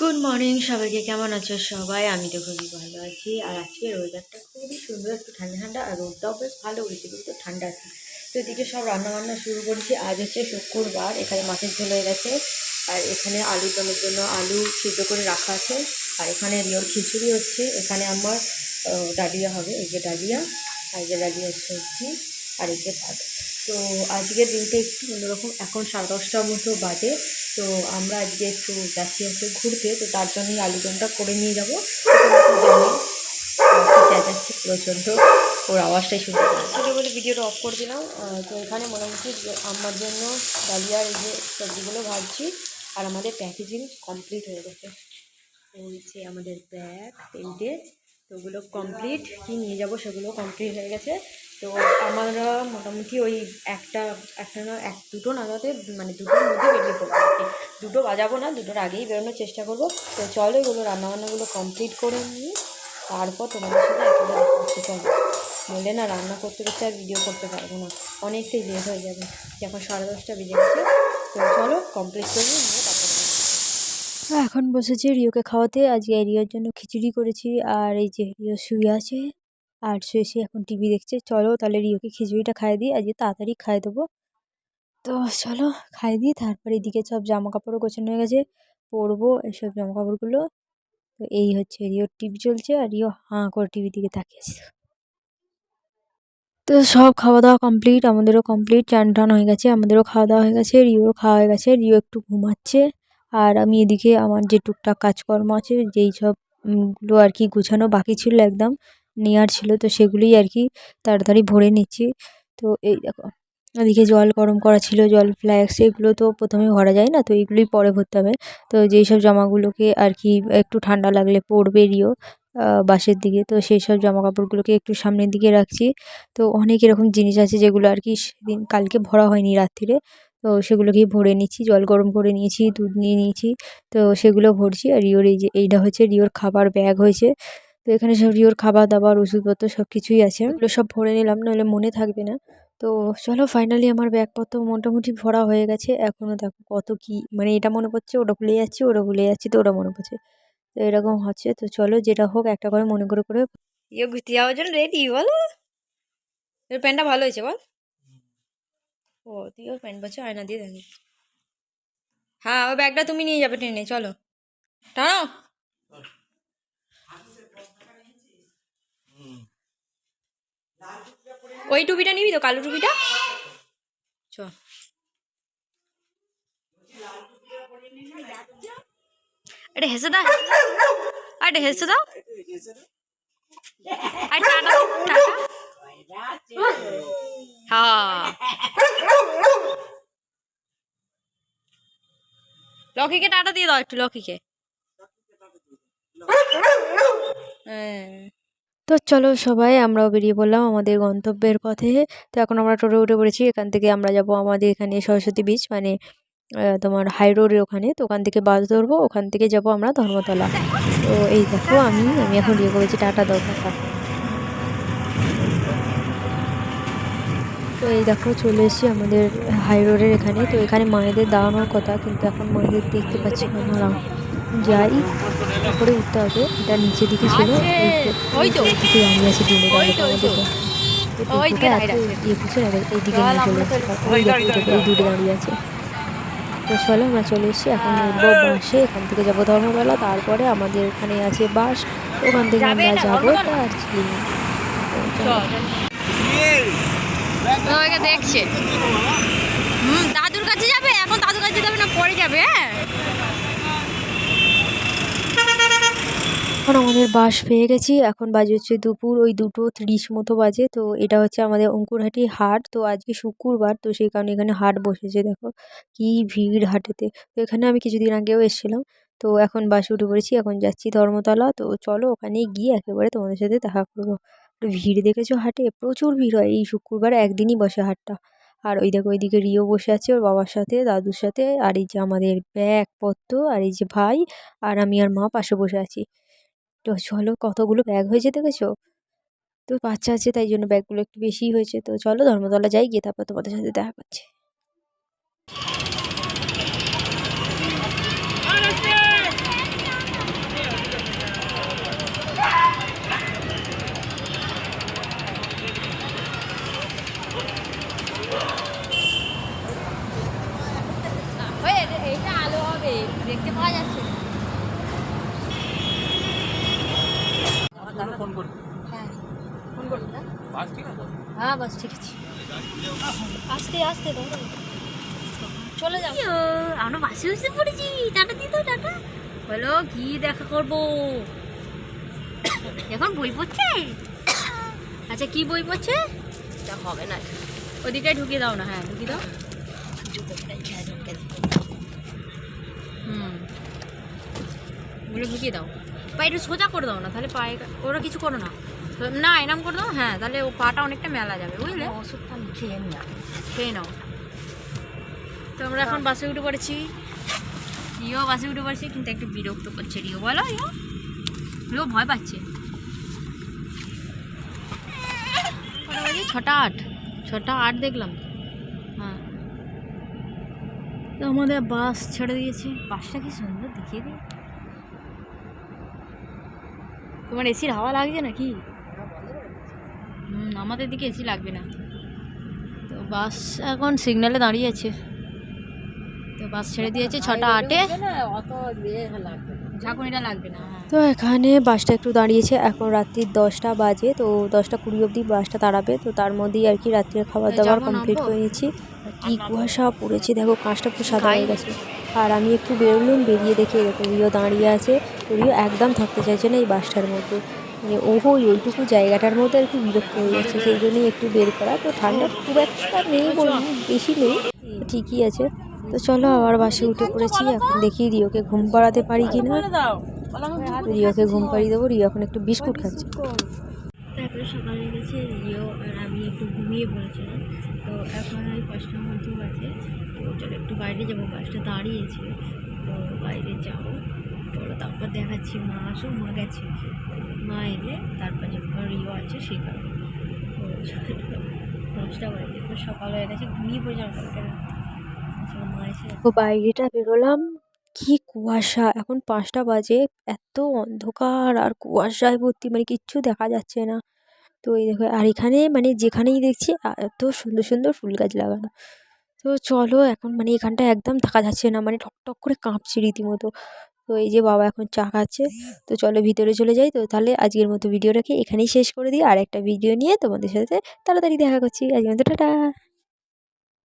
Good morning সবাইকে কেমন আছো সবাই? আমি তো খুবই ভালো আছি। আর আজকের ওয়েদারটা খুবই সুন্দর, একটু ঠান্ডা ঠান্ডা, আর রোদটাও বেশ ভালো উঠেছে কিন্তু ঠান্ডা আছে। তো এদিকে সব রান্না বান্না শুরু করেছি। আজ হচ্ছে শুক্রবার, এখানে মাছের ঝোল হয়ে গেছে। আর এখানে আলুর দমের জন্য আলু সিদ্ধ করে রাখা আছে। আর এখানে রিওর খিচুড়ি হচ্ছে। এখানে আমার ডালিয়া হবে, এই যে ডালিয়া, আর এই যে ডালিয়ার সবজি, আর এই যে ভাত। তো আজকের দিনটা একটু অন্যরকম। এখন সাড়ে দশটার মতো বাজে। তো আমরা আজকে একটু যাচ্ছি হচ্ছে ঘুরতে, তো তার জন্যই আলুদমটা করে নিয়ে যাব। চেঁচাচ্ছে প্রচণ্ড ওর আওয়াজটাই শুনতে ছোটো বলে ভিডিওটা অফ করে দিলাম। তো এখানে মোটামুটি আমার জন্য ডালিয়ার এই যে সবজিগুলো ভাজছি আর আমাদের প্যাকেজিং কমপ্লিট হয়ে গেছে। ওই আমাদের ব্যাগ তিনটে তো ওগুলো কমপ্লিট কি নিয়ে যাব সেগুলো কমপ্লিট হয়ে গেছে। তো আমরা মোটামুটি ওই একটা একটা না, এক, দুটো নাগাদে মানে দুটোর মধ্যে বেরিয়ে পড়ব। দুটো বাজাবো না, দুটোর আগেই বেরোনোর চেষ্টা করব। তো চলো এগুলো রান্নাবান্নাগুলো কমপ্লিট করে নিই। তারপর তোমাদের সাথে একেবারে হচ্ছে। চলো। বললে না, রান্না করতে করতে আর ভিডিও করতে পারব না। অনেকটাই লেট হয়ে যাবে। এখন সাড়ে দশটা বেজে গেছে। তো চলো কমপ্লিট করে নিয়ে এখন বসেছি রিওকে খাওয়াতে। আজকে রিওর জন্য খিচুড়ি করেছি। আর এই যে রিও শুয়ে আছে। আর শুয়ে শুয়ে এখন টিভি দেখছে। চলো তাহলে রিওকে খিচুড়িটা খাইয়ে দিই, আজকে তাড়াতাড়ি খাইয়ে দেবো। তো চলো খাইয়ে দিই, তারপরে এদিকে সব জামা কাপড়ও গোছানো হয়ে গেছে, পরবো এসব জামা কাপড়গুলো তো এই হচ্ছে রিওর টিভি চলছে আর রিও হাঁ করে টিভির দিকে তাকিয়ে আছে। তো সব খাওয়া দাওয়া কমপ্লিট, আমাদেরও কমপ্লিট চান টান হয়ে গেছে, আমাদেরও খাওয়া দাওয়া হয়ে গেছে রিওর খাওয়া হয়ে গেছে, রিও একটু ঘুমাচ্ছে। আর আমি এদিকে আমার যে টুকটাক কাজকর্ম আছে, যেই সবগুলো আর কি গুছানো বাকি ছিল একদম নেওয়ার ছিল, তো সেগুলোই আর কি তাড়াতাড়ি ভরে নিচ্ছি। তো এই দেখো, ওদিকে জল গরম করা ছিল, জল ফ্ল্যাক্স এগুলো তো প্রথমে ভরা যায় না, তো এগুলোই পরে ভরতে হবে। তো যেই সব জামাগুলোকে আর কি একটু ঠান্ডা লাগলে পরবে রিও বাসের দিকে, তো সেই সব জামা কাপড়গুলোকে একটু সামনের দিকে রাখছি। তো অনেক এরকম জিনিস আছে যেগুলো আর কি সেদিন কালকে ভরা হয়নি রাত্রিরে তো সেগুলোকেই ভরে নিচ্ছি, জল গরম করে নিয়েছি, দুধ নিয়ে নিয়েছি, তো সেগুলো ভরছি। আর রিওর এই যে, এইটা হচ্ছে রিওর খাবার ব্যাগ হয়েছে। তো এখানে সব রিওর খাবার দাবার ওষুধপত্র সব কিছুই আছে। এগুলো সব ভরে নিলাম নাহলে মনে থাকবে না। তো চলো ফাইনালি আমার ব্যাগপত্র মোটামুটি ভরা হয়ে গেছে। এখনও দেখো কত কি মানে এটা মনে পড়ছে, ওটা ভুলে যাচ্ছি, ওটা ভুলে যাচ্ছি, তো ওটা মনে পড়ছে। তো এরকম হচ্ছে, তো চলো যেটা হোক একটা করে মনে করে করে ইয়ে ঘুরতে যাওয়ার জন্য রেডি বলো। তোর প্যান্টটা ভালো হয়েছে, বল। ও, তুই ওর প্যান্ট পাচ্ছ আয়না দিয়ে দেখি হ্যাঁ ওই ব্যাগটা তুমি নিয়ে যাবে ট্রেনে চলো। টানো। ওই টুপিটা নিবি তো, কালো টুপিটা? চ। এটা হেসে দাও। এটা হেসে দাও। আর টাটা টাটা। হ্যাঁ। লকিকে টাটা দিয়ে দাও একটু লকিকে হ্যাঁ। তো চলো সবাই, আমরাও বেরিয়ে পড়লাম আমাদের গন্তব্যের পথে। তো এখন আমরা টোটো উঠে পড়েছি, এখান থেকে আমরা যাব আমাদের এখানে সরস্বতী বিচ মানে তোমার হাই রোডের ওখানে। তো ওখান থেকে বাস ধরবো, ওখান থেকে যাব আমরা ধর্মতলা। তো এই দেখো আমি আমি এখন ইয়ে করেছি টাটা টাটা। তো এই দেখো চলে এসেছি আমাদের হাই রোডের এখানে। তো এখানে মায়েদের দাঁড়ানোর কথা, কিন্তু এখন মায়েদের দেখতে পাচ্ছি না যাই তারপরে উঠতে হবে। এটা নিচের দিকে ছিল। ওই তো। দিকে দাঁড়িয়ে আছে। তো, চল, আমরা চলে- এসেছি। এখন উঠবো বাসে। এখান থেকে যাব ধর্মতলা তারপরে আমাদের এখানে আছে বাস। ওখান থেকে আমরা যাব? দার্জিলিং দেখছে হুম দাদুর কাছে যাবে এখন দাদুর কাছে যাবে না পরে যাবে হ্যাঁ এখন আমাদের বাস পেয়ে গেছি। এখন বাজে হচ্ছে দুপুর, ওই দুটো ত্রিশ মতো বাজে। তো এটা হচ্ছে আমাদের অঙ্কুরহাটি হাট। তো আজকে শুক্রবার, তো সেই কারণে এখানে হাট বসেছে, দেখো। কি ভিড় হাটেতে। তো এখানে আমি কিছুদিন আগেও এসেছিলাম। তো এখন বাসে উঠে পড়েছি, এখন যাচ্ছি ধর্মতলা। তো চলো ওখানে গিয়ে একেবারে তোমাদের সাথে দেখা করব। ভিড় দেখেছ হাটে? প্রচুর ভিড় হয় এই শুক্রবার, একদিনই বসে হাটটা। আর ওই দেখো, ওইদিকে রিও বসে আছে, ওর বাবার সাথে, দাদুর সাথে। আর এই যে আমাদের ব্যাগপত্র, আর এই যে ভাই, আর আমি আর মা পাশে বসে আছি। তো চলো কতগুলো ব্যাগ হয়েছে দেখেছ তো বাচ্চা আছে তাই জন্য ব্যাগগুলো একটু বেশি হয়েছে। তো চলো ধর্মতলা যাই, গিয়ে তারপর তোমাদের সাথে দেখা করছে। হ্যাঁ, দেখতে পাওয়া যাচ্ছে। না। ফোন করবি হ্যাঁ। ফোন করবি না বাস ঠিক আছে? হ্যাঁ বাস ঠিক আছে। আস্তে আস্তে ধরো চলে যাও। আমরা বাসে বসে পড়েছি। টাটা দিত টাটা। বলো কি দেখা করব? এখন বই পড়ছে? আচ্ছা কি বই পড়ছে? তা হবে না। ওদিকে ঢুকিয়ে দাও না হ্যাঁ ঢুকিয়ে দাও। হুম। ওগুলো ঢুকিয়ে দাও। পা একটু সোজা করে দাও না তাহলে পায়ে ওরা কিছু করো না। না এনাম করে দাও হ্যাঁ তাহলে ও পাটা অনেকটা মেলা যাবে বুঝলে? ওষুধটা খেয়ে না খেয়ে নাও। তো আমরা এখন বাসে উঠে পড়েছি। রিও বাসে উঠে পড়েছি কিন্তু একটু বিরক্ত করছে রিও। বলো রিও। রিও ভয় পাচ্ছে। ছটা আট ছটা আট দেখলাম। হ্যাঁ। তো আমাদের বাস ছেড়ে দিয়েছে। বাসটা কি সুন্দর দেখিয়ে দিই। তোমার এসির হাওয়া লাগছে নাকি? হুম আমাদের দিকে এসি লাগবে না। তো বাস এখন সিগন্যালে দাঁড়িয়ে আছে। তো বাস ছেড়ে দিয়েছে ছটা আটে। অত ইয়ে লাগবে ঝাঁকুনিটা লাগবে না হ্যাঁ। তো এখানে বাসটা একটু দাঁড়িয়েছে এখন রাত্রির দশটা বাজে তো দশটা কুড়ি অবধি বাসটা দাঁড়াবে। তো তার মধ্যেই আর কি রাত্রের খাবার দাবার কমপ্লিট? করে আর কি কুয়াশা পড়েছে দেখো কাঁচটা পুরো সাদা হয়ে গেছে। আর আমি একটু বেরোলাম, বেরিয়ে দেখে দেখো রিও দাঁড়িয়ে আছে। রিও একদম থাকতে চাইছে না এই বাসটার মধ্যে। মানে ওহো ওইটুকু জায়গাটার মধ্যে আর কি বিরক্ত হয়ে যাচ্ছে, সেই জন্যই একটু বের করা। তো ঠান্ডা খুব একটা নেই বলব বেশি নেই, ঠিকই আছে। তো চলো আবার বাসে উঠে পড়েছি, এখন দেখি রিওকে ঘুম পাড়াতে পারি কি না। রিওকে ঘুম পাড়িয়ে দেবো, রিও এখন একটু বিস্কুট খাচ্ছে। তারপরে সকাল গেছে রিও আর আমি একটু ঘুমিয়ে পড়েছিলাম। তো এখন ওই পাঁচটার মধ্যে বাজে। তো চলো একটু বাইরে যাব, বাসটা দাঁড়িয়েছে। তো বাইরে যাব। চলো তারপর দেখাচ্ছি, মা আসো মা গেছে। মা এলে তারপর যখন রিও আছে সেই কারণে। বাজে সকাল হয়ে গেছে, ঘুমিয়ে পড়েছিলাম কালকে। মা এসে বাইরেটা বেরোলাম, কি কুয়াশা! এখন পাঁচটা বাজে, এত অন্ধকার, আর কুয়াশায় ভর্তি মানে কিচ্ছু দেখা যাচ্ছে না। তো এই দেখো, আর এখানে মানে যেখানেই দেখছি এত সুন্দর সুন্দর ফুল গাছ লাগানো। তো চলো এখন মানে এখানটা একদম থাকা যাচ্ছে না মানে টক করে কাঁপছে রীতিমতো। তো এই যে বাবা এখন চা খাচ্ছে, তো চলো ভিতরে চলে যাই। তো তাহলে আজকের মতো ভিডিওটাকে এখানেই শেষ করে দিই। আর একটা ভিডিও নিয়ে তোমাদের সাথে তাড়াতাড়ি দেখা করছি। আজকের মতো টাটা।